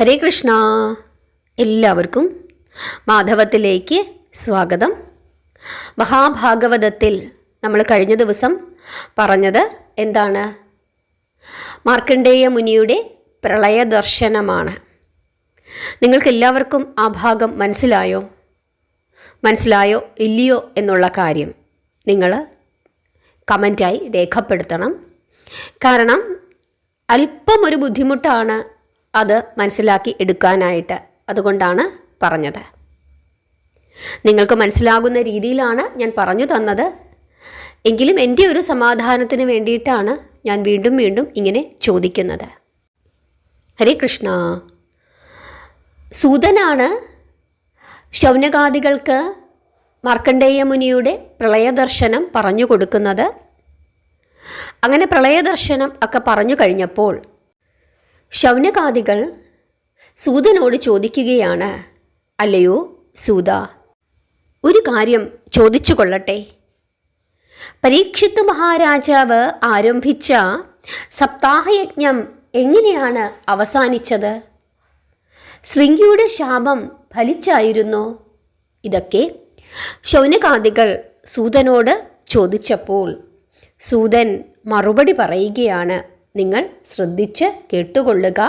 ഹരേ കൃഷ്ണ. എല്ലാവർക്കും മാധവത്തിലേക്ക് സ്വാഗതം. മഹാഭാഗവതത്തിൽ നമ്മൾ കഴിഞ്ഞ ദിവസം പറഞ്ഞത് എന്താണ്? മാർക്കണ്ഡേയ മുനിയുടെ പ്രളയദർശനമാണ്. നിങ്ങൾക്കെല്ലാവർക്കും ആ ഭാഗം മനസ്സിലായോ? മനസ്സിലായോ ഇല്ലയോ എന്നുള്ള കാര്യം നിങ്ങൾ കമന്റായി രേഖപ്പെടുത്തണം. കാരണം അല്പം ഒരു ബുദ്ധിമുട്ടാണ് അത് മനസ്സിലാക്കി എടുക്കാനായിട്ട് അതുകൊണ്ടാണ് പറഞ്ഞത്. നിങ്ങൾക്ക് മനസ്സിലാകുന്ന രീതിയിലാണ് ഞാൻ പറഞ്ഞു തന്നത്. എങ്കിലും എന്റെ ഒരു സമാധാനത്തിന് വേണ്ടിയിട്ടാണ് ഞാൻ വീണ്ടും വീണ്ടും ഇങ്ങനെ ചോദിക്കുന്നത്. ഹരേ കൃഷ്ണ. സൂതനാണ് ശൗനകാദികൾക്ക് മാർക്കണ്ഡേയ മുനിയുടെ പ്രളയദർശനം പറഞ്ഞു കൊടുക്കുന്നത്. അങ്ങനെ പ്രളയദർശനം ഒക്കെ പറഞ്ഞു കഴിഞ്ഞപ്പോൾ ശൗനകാദികൾ സൂതനോട് ചോദിക്കുകയാണ് അല്ലയോ സൂത ഒരു കാര്യം ചോദിച്ചു കൊള്ളട്ടെ പരീക്ഷിത്ത് മഹാരാജാവ് ആരംഭിച്ച സപ്താഹയജ്ഞം എങ്ങനെയാണ് അവസാനിച്ചത്? ശൃംഗിയുടെ ശാപം ഫലിച്ചായിരുന്നോ? ഇതൊക്കെ ശൗനകാദികൾ സൂതനോട് ചോദിച്ചപ്പോൾ സൂതൻ മറുപടി പറയുകയാണ് നിങ്ങൾ ശ്രദ്ധിച്ച് കേട്ടുകൊള്ളുക.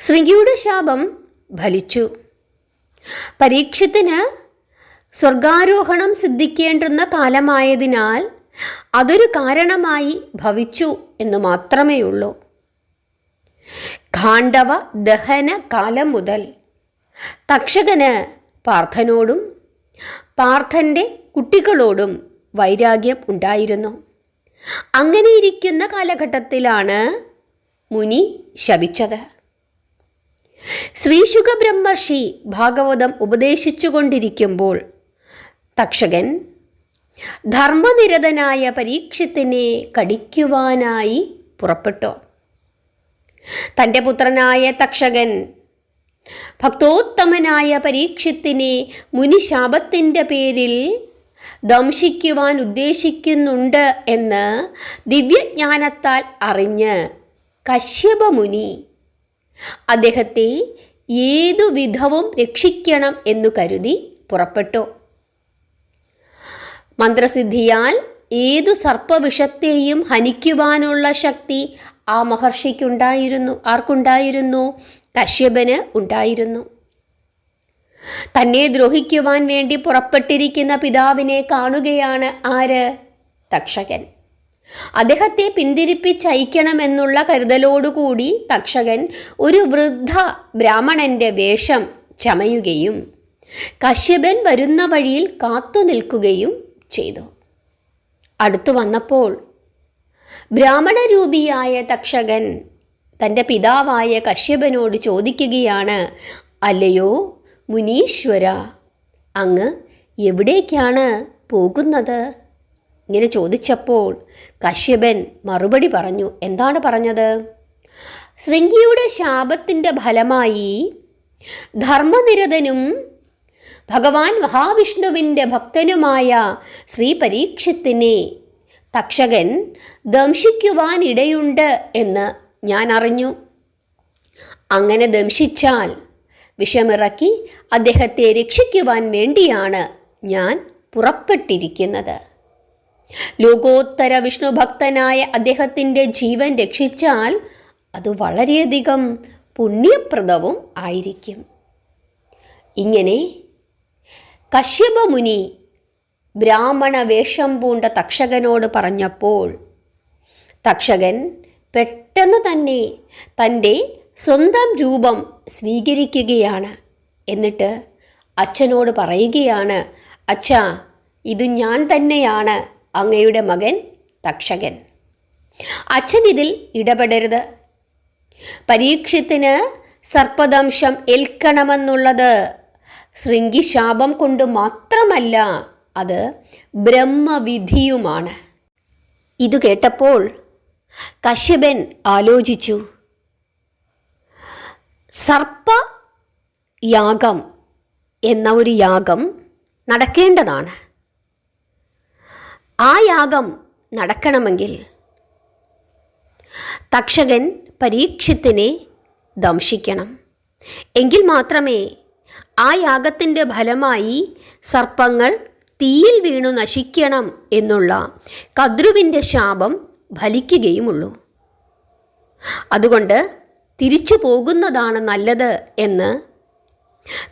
ശൃംഗിയുടെ ശാപം ഫലിച്ചു. പരീക്ഷത്തിന് സ്വർഗാരോഹണം സിദ്ധിക്കേണ്ടുന്ന കാലമായതിനാൽ അതൊരു കാരണമായി ഭവിച്ചു എന്ന് മാത്രമേ ഉള്ളൂ. ഖാണ്ഡവ ദഹന കാലം മുതൽ തക്ഷകന് പാർത്ഥനോടും പാർത്ഥന്റെ കുട്ടികളോടും വൈരാഗ്യം ഉണ്ടായിരുന്നു. അങ്ങനെയിരിക്കുന്ന കാലഘട്ടത്തിലാണ് മുനി ശപിച്ചത്. ശ്രീശുഖ ബ്രഹ്മർഷി ഭാഗവതം ഉപദേശിച്ചുകൊണ്ടിരിക്കുമ്പോൾ തക്ഷകൻ ധർമ്മനിരതനായ പരീക്ഷത്തിനെ കടിക്കുവാനായി പുറപ്പെട്ടു. തന്റെ പുത്രനായ തക്ഷകൻ ഭക്തോത്തമനായ പരീക്ഷത്തിനെ മുനിശാപത്തിന്റെ പേരിൽ ദംശിക്കുവാൻ ഉദ്ദേശിക്കുന്നുണ്ട് എന്ന് ദിവ്യജ്ഞാനത്താൽ അറിഞ്ഞ് കശ്യപമുനി അദ്ദേഹത്തെ ഏതു വിധവും രക്ഷിക്കണം എന്നു കരുതി പുറപ്പെട്ടു. മന്ത്രസിദ്ധിയാൽ ഏതു സർപ്പവിഷത്തെയും ഹനിക്കുവാനുള്ള ശക്തി ആ മഹർഷിക്കുണ്ടായിരുന്നു ആർക്കുണ്ടായിരുന്നു? കശ്യപന് ഉണ്ടായിരുന്നു. തന്നെ ദ്രോഹിക്കുവാൻ വേണ്ടി പുറപ്പെട്ടിരിക്കുന്ന പിതാവിനെ കാണുകയാണ് ആര്? തക്ഷകൻ. അദ്ദേഹത്തെ പിന്തിരിപ്പിച്ചയക്കണമെന്നുള്ള കരുതലോടുകൂടി തക്ഷകൻ ഒരു വൃദ്ധ ബ്രാഹ്മണന്റെ വേഷം ചമയുകയും കശ്യപൻ വരുന്ന വഴിയിൽ കാത്തു നിൽക്കുകയും ചെയ്തു. അടുത്തു വന്നപ്പോൾ ബ്രാഹ്മണരൂപിയായ തക്ഷകൻ തന്റെ പിതാവായ കശ്യപനോട് ചോദിക്കുകയാണ് അല്ലയോ മുനീശ്വര അങ്ങ് എവിടേക്കാണ് പോകുന്നത്? ഇങ്ങനെ ചോദിച്ചപ്പോൾ കശ്യപൻ മറുപടി പറഞ്ഞു എന്താണ് പറഞ്ഞത്? ശൃംഗിയുടെ ശാപത്തിന്റെ ഫലമായി ധർമ്മനിരതനും ഭഗവാൻ മഹാവിഷ്ണുവിന്റെ ഭക്തനുമായ ശ്രീ പരീക്ഷത്തിനെ തക്ഷകൻ ദംശിക്കുവാനിടയുണ്ട് എന്ന് ഞാൻ അറിഞ്ഞു. അങ്ങനെ ദംശിച്ചാൽ വിഷമിറക്കി അദ്ദേഹത്തെ രക്ഷിക്കുവാൻ വേണ്ടിയാണ് ഞാൻ പുറപ്പെട്ടിരിക്കുന്നത്. ലോകോത്തര വിഷ്ണു ഭക്തനായ അദ്ദേഹത്തിന്റെ ജീവൻ രക്ഷിച്ചാൽ അത് വളരെയധികം പുണ്യപ്രദവും ആയിരിക്കും. ഇങ്ങനെ കശ്യപമുനി ബ്രാഹ്മണ വേഷം പൂണ്ട തക്ഷകനോട് പറഞ്ഞപ്പോൾ തക്ഷകൻ പെട്ടെന്ന് തന്നെ തന്റെ സ്വന്തം രൂപം സ്വീകരിക്കുകയാണ്. എന്നിട്ട് അച്ഛനോട് പറയുകയാണ് അച്ഛാ ഇത് ഞാൻ തന്നെയാണ് അങ്ങയുടെ മകൻ തക്ഷകൻ. അച്ഛൻ ഇതിൽ ഇടപെടരുത്. പരീക്ഷത്തിന് സർപ്പദംശം ഏൽക്കണമെന്നുള്ളത് ശൃംഗിശാപം കൊണ്ട് മാത്രമല്ല അത് ബ്രഹ്മവിധിയുമാണ്. ഇത് കേട്ടപ്പോൾ കശ്യപൻ ആലോചിച്ചു. സർപ്പ യാഗം എന്ന ഒരു യാഗം നടക്കേണ്ടതാണ്. ആ യാഗം നടക്കണമെങ്കിൽ തക്ഷകൻ പരീക്ഷത്തിനെ ദംശിക്കണം. എങ്കിൽ മാത്രമേ ആ യാഗത്തിന്റെ ഫലമായി സർപ്പങ്ങൾ തീയിൽ വീണു നശിക്കണം എന്നുള്ള കദ്രുവിന്റെ ശാപം ഫലിക്കുകയുമുള്ളൂ. അതുകൊണ്ട് തിരിച്ചു പോകുന്നതാണ് നല്ലത് എന്ന്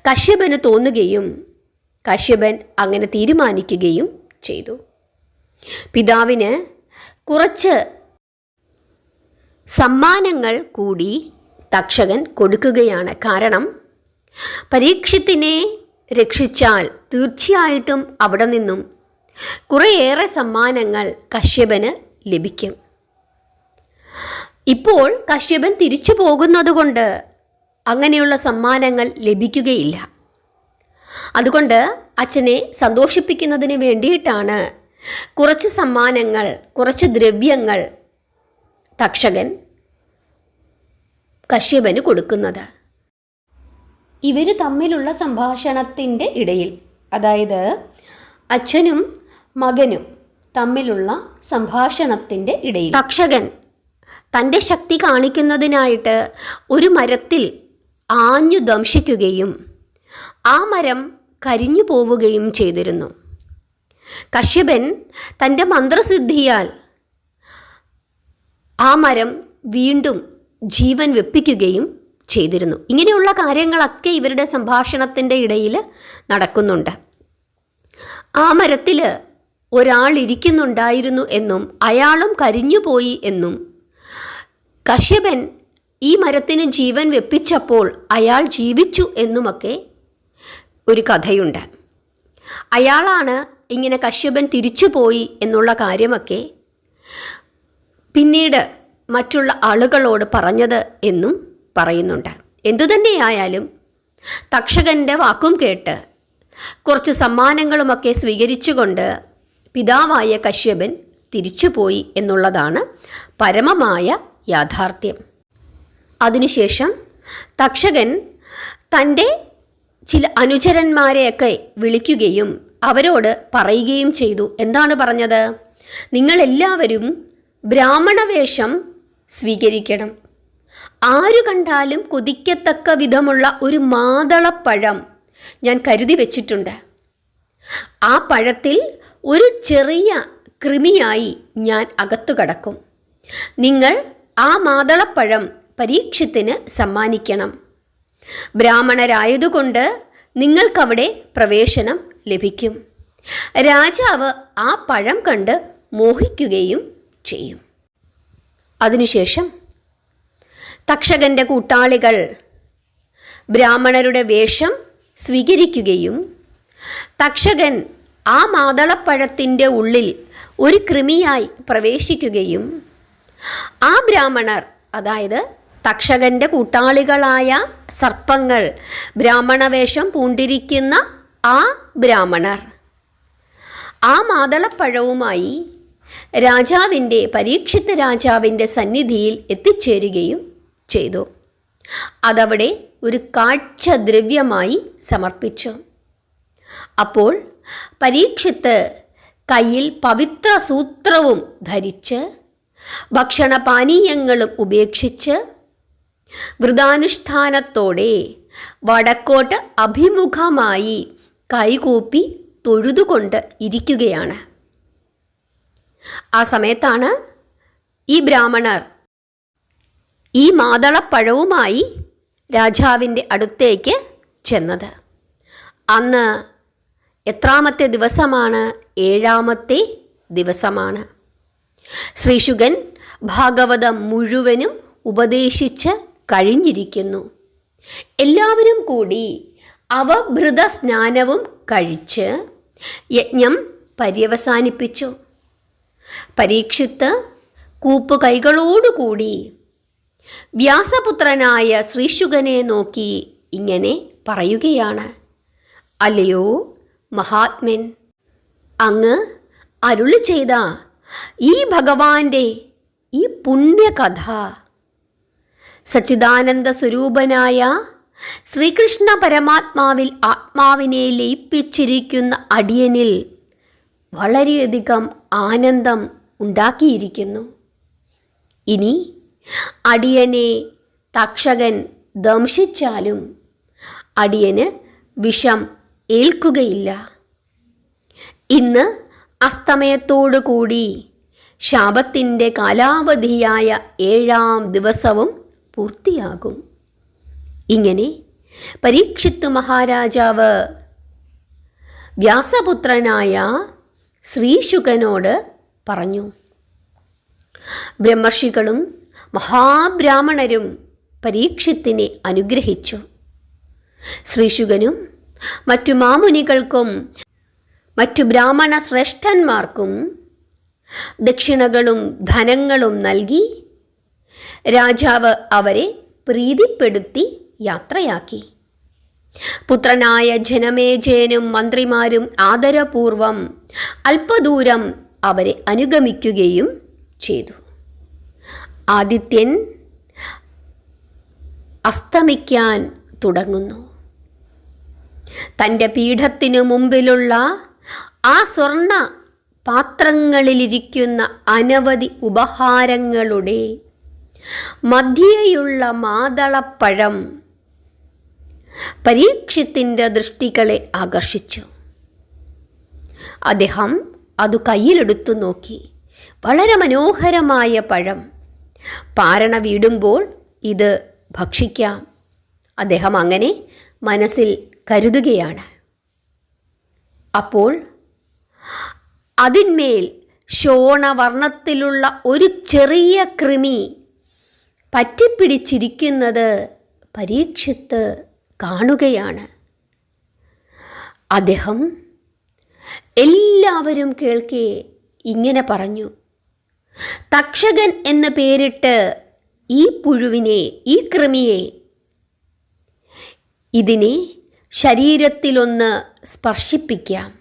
കശ്യപന് തോന്നുകയും കശ്യപൻ അങ്ങനെ തീരുമാനിക്കുകയും ചെയ്തു. പിതാവിന് കുറച്ച് സമ്മാനങ്ങൾ കൂടി തക്ഷകൻ കൊടുക്കുകയാണ് കാരണം പരീക്ഷത്തിനെ രക്ഷിച്ചാൽ തീർച്ചയായിട്ടും അവിടെ നിന്നും കുറേയേറെ സമ്മാനങ്ങൾ കശ്യപന് ലഭിക്കും. ഇപ്പോൾ കശ്യപൻ തിരിച്ചു പോകുന്നതുകൊണ്ട് അങ്ങനെയുള്ള സമ്മാനങ്ങൾ ലഭിക്കുകയില്ല. അതുകൊണ്ട് അച്ഛനെ സന്തോഷിപ്പിക്കുന്നതിന് വേണ്ടിയിട്ടാണ് കുറച്ച് സമ്മാനങ്ങൾ കുറച്ച് ദ്രവ്യങ്ങൾ തക്ഷകൻ കശ്യപന് കൊടുക്കുന്നത്. ഇവർ തമ്മിലുള്ള സംഭാഷണത്തിന്റെ ഇടയിൽ അതായത് അച്ഛനും മകനും തമ്മിലുള്ള സംഭാഷണത്തിന്റെ ഇടയിൽ തക്ഷകൻ തന്റെ ശക്തി കാണിക്കുന്നതിനായിട്ട് ഒരു മരത്തിൽ ആഞ്ഞു ദംശിക്കുകയും ആ മരം കരിഞ്ഞു പോവുകയും ചെയ്തിരുന്നു. കശ്യപൻ തന്റെ മന്ത്രസിദ്ധിയാൽ ആ മരം വീണ്ടും ജീവൻ വെപ്പിക്കുകയും ചെയ്തിരുന്നു. ഇങ്ങനെയുള്ള കാര്യങ്ങളൊക്കെ ഇവരുടെ സംഭാഷണത്തിന്റെ ഇടയിൽ നടക്കുന്നുണ്ട്. ആ മരത്തിൽ ഒരാൾ ഇരിക്കുന്നുണ്ടായിരുന്നു എന്നും അയാളും കരിഞ്ഞുപോയി എന്നും കശ്യപൻ ഈ മരത്തിന് ജീവൻ വെപ്പിച്ചപ്പോൾ അയാൾ ജീവിച്ചു എന്നുമൊക്കെ ഒരു കഥയുണ്ട്. അയാളാണ് ഇങ്ങനെ കശ്യപൻ തിരിച്ചുപോയി എന്നുള്ള കാര്യമൊക്കെ പിന്നീട് മറ്റുള്ള ആളുകളോട് പറഞ്ഞത് എന്നും പറയുന്നുണ്ട്. എന്തുതന്നെയായാലും തക്ഷകന്റെ വാക്കും കേട്ട് കുറച്ച് സമ്മാനങ്ങളുമൊക്കെ സ്വീകരിച്ചുകൊണ്ട് പിതാവായ കശ്യപൻ തിരിച്ചുപോയി എന്നുള്ളതാണ് പരമമായ യാഥാർത്ഥ്യം. അതിനുശേഷം തക്ഷകൻ തന്റെ ചില അനുചരന്മാരെയൊക്കെ വിളിക്കുകയും അവരോട് പറയുകയും ചെയ്തു. എന്താണ് പറഞ്ഞത്? നിങ്ങളെല്ലാവരും ബ്രാഹ്മണവേഷം സ്വീകരിക്കണം. ആരു കണ്ടാലും കൊതിക്കത്തക്ക വിധമുള്ള ഒരു മാതളപ്പഴം ഞാൻ കരുതി വെച്ചിട്ടുണ്ട്. ആ പഴത്തിൽ ഒരു ചെറിയ കൃമിയായി ഞാൻ അകത്തു കടക്കും. നിങ്ങൾ ആ മാതളപ്പഴം പരീക്ഷത്തിന് സമ്മാനിക്കണം. ബ്രാഹ്മണരായതുകൊണ്ട് നിങ്ങൾക്കവിടെ പ്രവേശനം ലഭിക്കും. രാജാവ് ആ പഴം കണ്ട് മോഹിക്കുകയും ചെയ്യും. അതിനുശേഷം തക്ഷകന്റെ കൂട്ടാളികൾ ബ്രാഹ്മണരുടെ വേഷം സ്വീകരിക്കുകയും തക്ഷകൻ ആ മാതളപ്പഴത്തിന്റെ ഉള്ളിൽ ഒരു കൃമിയായി പ്രവേശിക്കുകയും ആ ബ്രാഹ്മണർ അതായത് തക്ഷകന്റെ കൂട്ടാളികളായ സർപ്പങ്ങൾ ബ്രാഹ്മണവേഷം പൂണ്ടിരിക്കുന്ന ആ ബ്രാഹ്മണർ. ആ മാതളപ്പഴവുമായി രാജാവിന്റെ പരീക്ഷിത രാജാവിന്റെ സന്നിധിയിൽ എത്തിച്ചേരുകയും ചെയ്തു. അതവിടെ ഒരു കാഴ്ചദ്രവ്യമായി സമർപ്പിച്ചു. അപ്പോൾ പരീക്ഷിത്ത് കയ്യിൽ പവിത്ര സൂത്രവും ധരിച്ച് ഭക്ഷണപാനീയങ്ങളും ഉപേക്ഷിച്ച് വ്രതാനുഷ്ഠാനത്തോടെ വടക്കോട്ട് അഭിമുഖമായി കൈകൂപ്പി തൊഴുതുകൊണ്ട് ഇരിക്കുകയാണ്. ആ സമയത്താണ് ഈ ബ്രാഹ്മണർ ഈ മാതളപ്പഴവുമായി രാജാവിന്റെ അടുത്തേക്ക് ചെന്നത്. അന്ന് എത്രാമത്തെ ദിവസമാണ്? ഏഴാമത്തെ ദിവസമാണ്. ശ്രീശുകൻ ഭാഗവതം മുഴുവനും ഉപദേശിച്ച് കഴിഞ്ഞിരിക്കുന്നു. എല്ലാവരും കൂടി അവഭൃത സ്നാനവും കഴിച്ച് യജ്ഞം പര്യവസാനിപ്പിച്ചു. പരീക്ഷിത്ത് കൂപ്പുകൈകളോടുകൂടി വ്യാസപുത്രനായ ശ്രീശുഗനെ നോക്കി ഇങ്ങനെ പറയുകയാണ്. അല്ലയോ മഹാത്മൻ അങ്ങ് അരുളി ചെയ്ത ഈ ഭഗവാന്റെ ഈ പുണ്യകഥ. സച്ചിദാനന്ദ സ്വരൂപനായ ശ്രീകൃഷ്ണ പരമാത്മാവിൽ ആത്മാവിനെ ലയിപ്പിച്ചിരിക്കുന്ന അടിയനിൽ വളരെയധികം ആനന്ദം ഉണ്ടാക്കിയിരിക്കുന്നു. ഇനി അടിയനെ തക്ഷകൻ ദംശിച്ചാലും അടിയന് വിഷം ഏൽക്കുകയില്ല. ഇന്ന് അസ്തമയത്തോടു കൂടി ശാപത്തിന്റെ കാലാവധിയായ ഏഴാം ദിവസവും പൂർത്തിയാകും. ഇങ്ങനെ പരീക്ഷിത്ത് മഹാരാജാവ് വ്യാസപുത്രനായ ശ്രീശുകനോട് പറഞ്ഞു ബ്രഹ്മർഷികളും മഹാബ്രാഹ്മണരും പരീക്ഷത്തിനെ അനുഗ്രഹിച്ചു. ശ്രീശുകനും മറ്റു മാമുനികൾക്കും മറ്റു ബ്രാഹ്മണ ശ്രേഷ്ഠന്മാർക്കും ദക്ഷിണകളും ധനങ്ങളും നൽകി രാജാവ് അവരെ പ്രീതിപ്പെടുത്തി യാത്രയാക്കി. പുത്രനായ ജനമേജയനും മന്ത്രിമാരും ആദരപൂർവം അല്പദൂരം അവരെ അനുഗമിക്കുകയും ചെയ്തു. ആദിത്യൻ അസ്തമിക്കാൻ തുടങ്ങുന്നു. തന്റെ പീഠത്തിനു മുമ്പിലുള്ള ആ സ്വർണ പാത്രങ്ങളിലിരിക്കുന്ന അനവധി ഉപഹാരങ്ങളുടെ മധ്യയുള്ള മാതളപ്പഴം പരീക്ഷത്തിന്റെ ദൃഷ്ടികളെ ആകർഷിച്ചു. അദ്ദേഹം അത് കയ്യിലെടുത്തു നോക്കി. വളരെ മനോഹരമായ പഴം. പാരണ വീടുമ്പോൾ ഇത് ഭക്ഷിക്കാം. അദ്ദേഹം അങ്ങനെ മനസ്സിൽ കരുതുകയാണ്. അപ്പോൾ അതിന്മേൽ ശോണവർണത്തിലുള്ള ഒരു ചെറിയ കൃമി പറ്റിപ്പിടിച്ചിരിക്കുന്നത് പരീക്ഷിത്ത് കാണുകയാണ്. അദ്ദേഹം എല്ലാവരും കേൾക്കെ ഇങ്ങനെ പറഞ്ഞു തക്ഷകൻ എന്ന് പേരിട്ട് ഈ പുഴുവിനെ ഈ കൃമിയെ ഇതിനെ ശരീരത്തിലൊന്ന് സ്പർശിപ്പിക്കാം.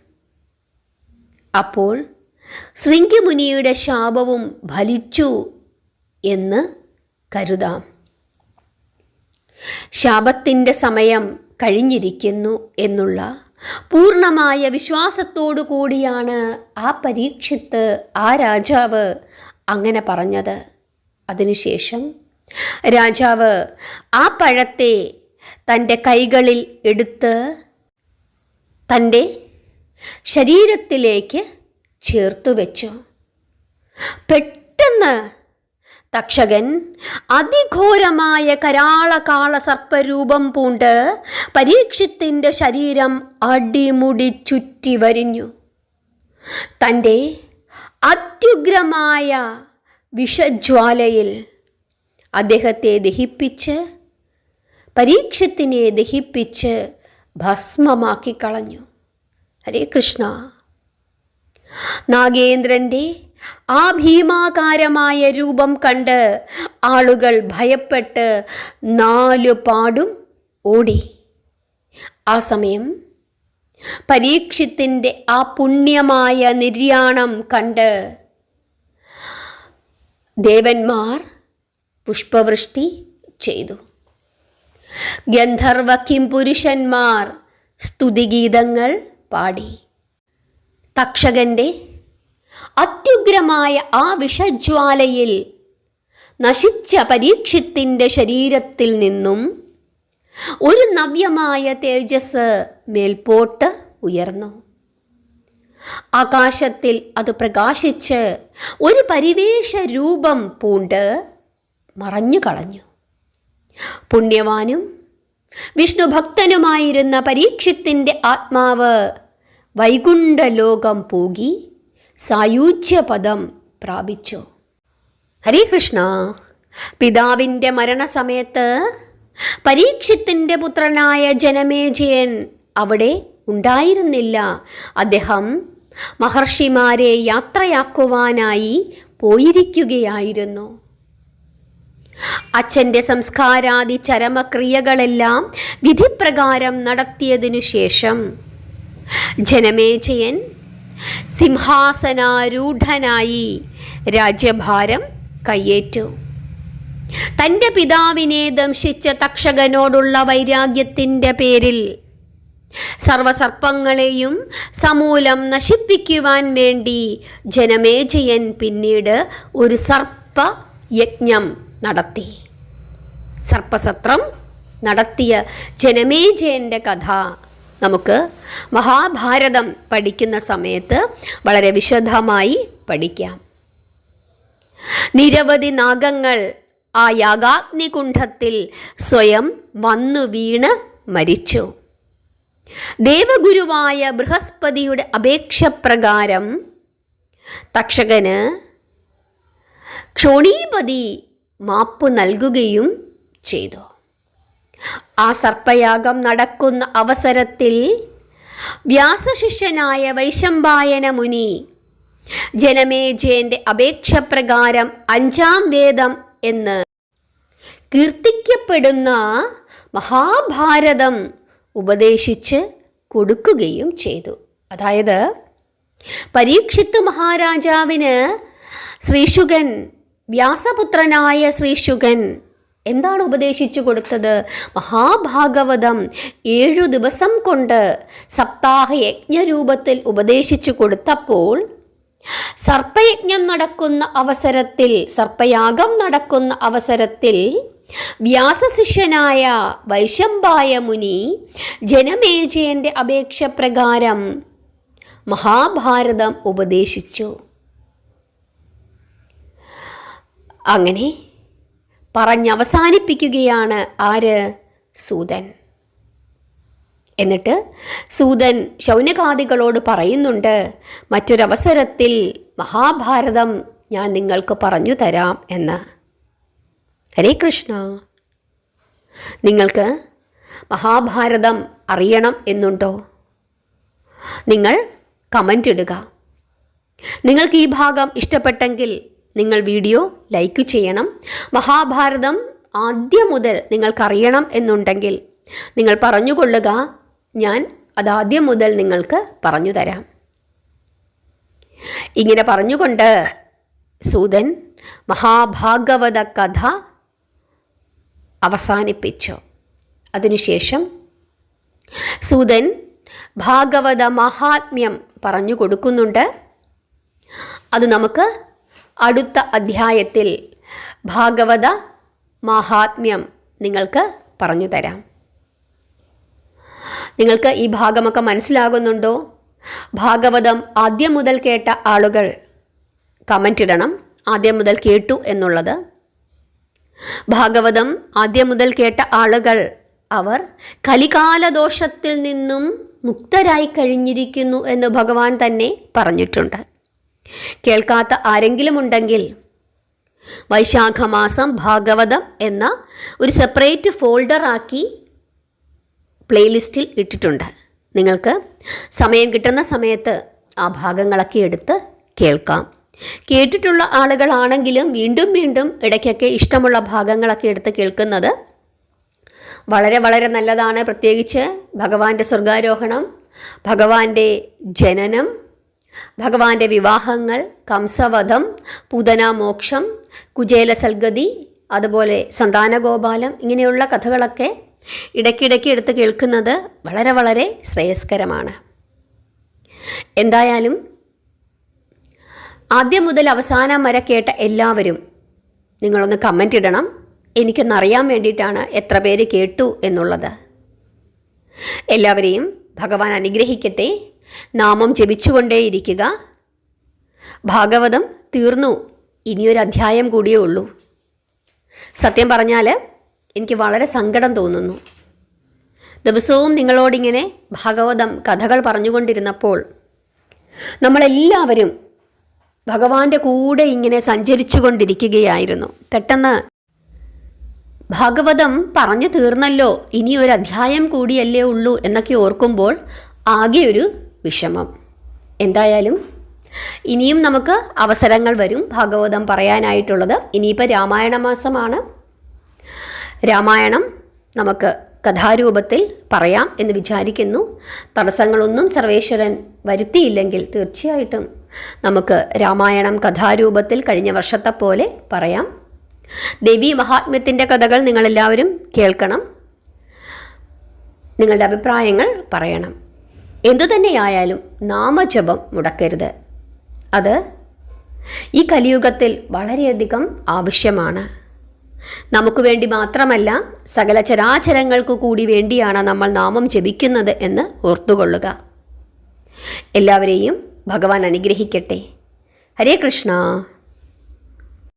അപ്പോൾ ശൃംഗിമുനിയുടെ ശാപവും ഫലിച്ചു എന്ന് കരുതാം. ശാപത്തിന്റെ സമയം കഴിഞ്ഞിരിക്കുന്നു എന്നുള്ള പൂർണമായ വിശ്വാസത്തോടു കൂടിയാണ് ആ പരീക്ഷത്ത് ആ രാജാവ് അങ്ങനെ പറഞ്ഞത്. അതിനുശേഷം രാജാവ് ആ പഴത്തെ തന്റെ കൈകളിൽ എടുത്ത് തന്റെ ശരീരത്തിലേക്ക് ചേർത്തു വെച്ചു. പെട്ടെന്ന് തക്ഷകൻ അതിഘോരമായ കരാളകാള സർപ്പരൂപം പൂണ്ട് പരീക്ഷത്തിന്റെ ശരീരം അടിമുടി ചുറ്റി വരിഞ്ഞു. തന്റെ അത്യുഗ്രമായ വിഷജ്വാലയിൽ അദ്ദേഹത്തെ ദഹിപ്പിച്ച് പരീക്ഷത്തിനെ ദഹിപ്പിച്ച് ഭസ്മമാക്കി കളഞ്ഞു. ഹരേ കൃഷ്ണ. നാഗേന്ദ്രന്റെ ആ ഭീമാകാരമായ രൂപം കണ്ട് ആളുകൾ ഭയപ്പെട്ട് നാലു പാടും ഓടി. ആ സമയം പരീക്ഷത്തിന്റെ ആ പുണ്യമായ നിര്യാണം കണ്ട് ദേവന്മാർ പുഷ്പവൃഷ്ടി ചെയ്തു. ഗന്ധർവ കിംപുരുഷന്മാർ സ്തുതിഗീതങ്ങൾ പാടി. തക്ഷകന്റെ അത്യുഗ്രമായ ആ വിഷജ്വാലയിൽ നശിച്ച പരീക്ഷത്തിന്റെ ശരീരത്തിൽ നിന്നും ഒരു നവ്യമായ തേജസ് മേൽപോട്ട് ഉയർന്നു. ആകാശത്തിൽ അത് പ്രകാശിച്ച് ഒരു പരിവേഷ രൂപം പൂണ്ട് മറഞ്ഞു കളഞ്ഞു പുണ്യവാനും വിഷ്ണു ഭക്തനുമായിരുന്ന പരീക്ഷത്തിന്റെ ആത്മാവ്. വൈകുണ്ഠലോകം പോകി സായുജ്യപദം പ്രാപിച്ചു. ഹരികൃഷ്ണ പിതാവിന്റെ മരണസമയത്ത് പരീക്ഷത്തിന്റെ പുത്രനായ ജനമേജയൻ അവിടെ ഉണ്ടായിരുന്നില്ല. അദ്ദേഹം മഹർഷിമാരെ യാത്രയാക്കുവാനായി പോയിരിക്കുകയായിരുന്നു. അച്ഛന്റെ സംസ്കാരാദി ചരമക്രിയകളെല്ലാം വിധിപ്രകാരം നടത്തിയതിനു ശേഷം. ജനമേജയൻ സിംഹാസനാരൂഢനായി രാജ്യഭാരം കയ്യേറ്റു. തന്റെ പിതാവിനെ ദംശിച്ച തക്ഷകനോടുള്ള വൈരാഗ്യത്തിന്റെ പേരിൽ സർവസർപ്പങ്ങളെയും സമൂലം നശിപ്പിക്കുവാൻ വേണ്ടി ജനമേജയൻ പിന്നീട് ഒരു സർപ്പ യജ്ഞം നടത്തി. സർപ്പസത്രം നടത്തിയ ജനമേജയന്റെ കഥ നമുക്ക് മഹാഭാരതം പഠിക്കുന്ന സമയത്ത് വളരെ വിശദമായി പഠിക്കാം. നിരവധി നാഗങ്ങൾ ആ യാഗാഗ്നികുണ്ഠത്തിൽ സ്വയം വന്നു വീണ് മരിച്ചു. ദേവഗുരുവായ ബൃഹസ്പതിയുടെ അപേക്ഷ പ്രകാരം തക്ഷകന് ക്ഷോണീപതി മാപ്പ് നൽകുകയും ചെയ്തു. ആ സർപ്പയാഗം നടക്കുന്ന അവസരത്തിൽ വ്യാസശിഷ്യനായ വൈശംപായന മുനി ജനമേജയന്റെ അപേക്ഷപ്രകാരം അഞ്ചാം വേദം എന്ന് കീർത്തിക്കപ്പെടുന്ന മഹാഭാരതം ഉപദേശിച്ച് കൊടുക്കുകയും ചെയ്തു. അതായത് പരീക്ഷിത്ത് മഹാരാജാവിന് ശ്രീശുഗൻ വ്യാസപുത്രനായ ശ്രീശുകൻ എന്താണ് ഉപദേശിച്ചു കൊടുത്തത്? മഹാഭാഗവതം ഏഴു ദിവസം കൊണ്ട് സപ്താഹ യജ്ഞരൂപത്തിൽ ഉപദേശിച്ചു കൊടുത്തപ്പോൾ സർപ്പയജ്ഞം നടക്കുന്ന അവസരത്തിൽ സർപ്പയാഗം നടക്കുന്ന അവസരത്തിൽ വ്യാസശിഷ്യനായ വൈശമ്പായ മുനി ജനമേജയന്റെ അപേക്ഷ പ്രകാരം മഹാഭാരതം ഉപദേശിച്ചു. അങ്ങനെ പറഞ്ഞവസാനിപ്പിക്കുകയാണ് ആര്? സൂതൻ. എന്നിട്ട് സൂതൻ ശൗനകാദികളോട് പറയുന്നുണ്ട് മറ്റൊരവസരത്തിൽ മഹാഭാരതം ഞാൻ നിങ്ങൾക്ക് പറഞ്ഞു തരാം എന്ന്. ഹരേ കൃഷ്ണ. നിങ്ങൾക്ക് മഹാഭാരതം അറിയണം എന്നുണ്ടോ? നിങ്ങൾ കമന്റ് ഇടുക. നിങ്ങൾക്ക് ഈ ഭാഗം ഇഷ്ടപ്പെട്ടെങ്കിൽ നിങ്ങൾ വീഡിയോ ലൈക്ക് ചെയ്യണം. മഹാഭാരതം ആദ്യം മുതൽ നിങ്ങൾക്കറിയണം എന്നുണ്ടെങ്കിൽ നിങ്ങൾ പറഞ്ഞുകൊള്ളുക. ഞാൻ അതാദ്യം മുതൽ നിങ്ങൾക്ക് പറഞ്ഞു തരാം. ഇങ്ങനെ പറഞ്ഞുകൊണ്ട് സൂതൻ മഹാഭാഗവത കഥ അവസാനിപ്പിച്ചു. അതിനുശേഷം സൂതൻ ഭാഗവത മഹാത്മ്യം പറഞ്ഞു കൊടുക്കുന്നുണ്ട്. അത് നമുക്ക് അടുത്ത അധ്യായത്തിൽ ഭാഗവത മഹാത്മ്യം നിങ്ങൾക്ക് പറഞ്ഞു തരാം. നിങ്ങൾക്ക് ഈ ഭാഗമൊക്കെ മനസ്സിലാകുന്നുണ്ടോ? ഭാഗവതം ആദ്യം മുതൽ കേട്ട ആളുകൾ കമന്റ് ഇടണം. ആദ്യം മുതൽ കേട്ടു എന്നുള്ളത്. ഭാഗവതം ആദ്യം മുതൽ കേട്ട ആളുകൾ അവർ കലികാലദോഷത്തിൽ നിന്നും മുക്തരായി കഴിഞ്ഞിരിക്കുന്നു എന്ന് ഭഗവാൻ തന്നെ പറഞ്ഞിട്ടുണ്ട്. കേൾക്കാത്ത ആരെങ്കിലും ഉണ്ടെങ്കിൽ വൈശാഖമാസം ഭാഗവതം എന്ന ഒരു സെപ്പറേറ്റ് ഫോൾഡറാക്കി പ്ലേലിസ്റ്റിൽ ഇട്ടിട്ടുണ്ട്. നിങ്ങൾക്ക് സമയം കിട്ടുന്ന സമയത്ത് ആ ഭാഗങ്ങളൊക്കെ എടുത്ത് കേൾക്കാം. കേട്ടിട്ടുള്ള ആളുകളാണെങ്കിലും വീണ്ടും വീണ്ടും ഇടയ്ക്കൊക്കെ ഇഷ്ടമുള്ള ഭാഗങ്ങളൊക്കെ എടുത്ത് കേൾക്കുന്നത് വളരെ വളരെ നല്ലതാണ്. പ്രത്യേകിച്ച് ഭഗവാന്റെ സ്വർഗാരോഹണം ഭഗവാന്റെ ജനനം ഭഗവാന്റെ വിവാഹങ്ങൾ കംസവധം പൂതനാമോക്ഷം കുചേല സൽഗതി അതുപോലെ സന്താനഗോപാലം ഇങ്ങനെയുള്ള കഥകളൊക്കെ ഇടയ്ക്കിടയ്ക്ക് എടുത്ത് കേൾക്കുന്നത് വളരെ വളരെ ശ്രേയസ്കരമാണ്. എന്തായാലും ആദ്യം മുതൽ അവസാനം വരെ കേട്ട എല്ലാവരും നിങ്ങളൊന്ന് കമന്റ് ഇടണം. എനിക്കൊന്നറിയാൻ വേണ്ടിയിട്ടാണ് എത്ര പേര് കേട്ടു എന്നുള്ളത്. എല്ലാവരെയും ഭഗവാൻ അനുഗ്രഹിക്കട്ടെ. നാമം ജപിച്ചുകൊണ്ടേയിരിക്കുക. ഭാഗവതം തീർന്നു. ഇനിയൊരു അധ്യായം കൂടിയേ ഉള്ളൂ. സത്യം പറഞ്ഞാൽ എനിക്ക് വളരെ സങ്കടം തോന്നുന്നു. ദിവസവും നിങ്ങളോടിങ്ങനെ ഭാഗവതം കഥകൾ പറഞ്ഞുകൊണ്ടിരുന്നപ്പോൾ നമ്മളെല്ലാവരും ഭഗവാന്റെ കൂടെ ഇങ്ങനെ സഞ്ചരിച്ചു കൊണ്ടിരിക്കുകയായിരുന്നു പെട്ടെന്ന് ഭാഗവതം പറഞ്ഞു തീർന്നല്ലോ ഇനി ഒരു അധ്യായം കൂടിയല്ലേ ഉള്ളൂ എന്നൊക്കെ ഓർക്കുമ്പോൾ ആകെ ഒരു വിഷമം. എന്തായാലും ഇനിയും നമുക്ക് അവസരങ്ങൾ വരും. ഭാഗവതം പറയാനായിട്ടുള്ളത് ഇനിയിപ്പോൾ രാമായണ മാസമാണ് രാമായണം നമുക്ക് കഥാരൂപത്തിൽ പറയാം എന്ന് വിചാരിക്കുന്നു. തടസ്സങ്ങളൊന്നും സർവേശ്വരൻ വരുത്തിയില്ലെങ്കിൽ തീർച്ചയായിട്ടും നമുക്ക് രാമായണം കഥാരൂപത്തിൽ കഴിഞ്ഞ വർഷത്തെ പോലെ പറയാം. ദേവി മഹാത്മ്യത്തിന്റെ കഥകൾ നിങ്ങളെല്ലാവരും കേൾക്കണം. നിങ്ങളുടെ അഭിപ്രായങ്ങൾ പറയണം. എന്തുതന്നെയായാലും നാമജപം മുടക്കരുത്. അത് ഈ കലിയുഗത്തിൽ വളരെയധികം ആവശ്യമാണ്. നമുക്ക് വേണ്ടി മാത്രമല്ല സകല ചരാചരങ്ങൾക്ക് കൂടി വേണ്ടിയാണ് നമ്മൾ നാമം ജപിക്കുന്നത് എന്ന് ഓർത്തുകൊള്ളുക. എല്ലാവരെയും ഭഗവാൻ അനുഗ്രഹിക്കട്ടെ. ഹരേ കൃഷ്ണ.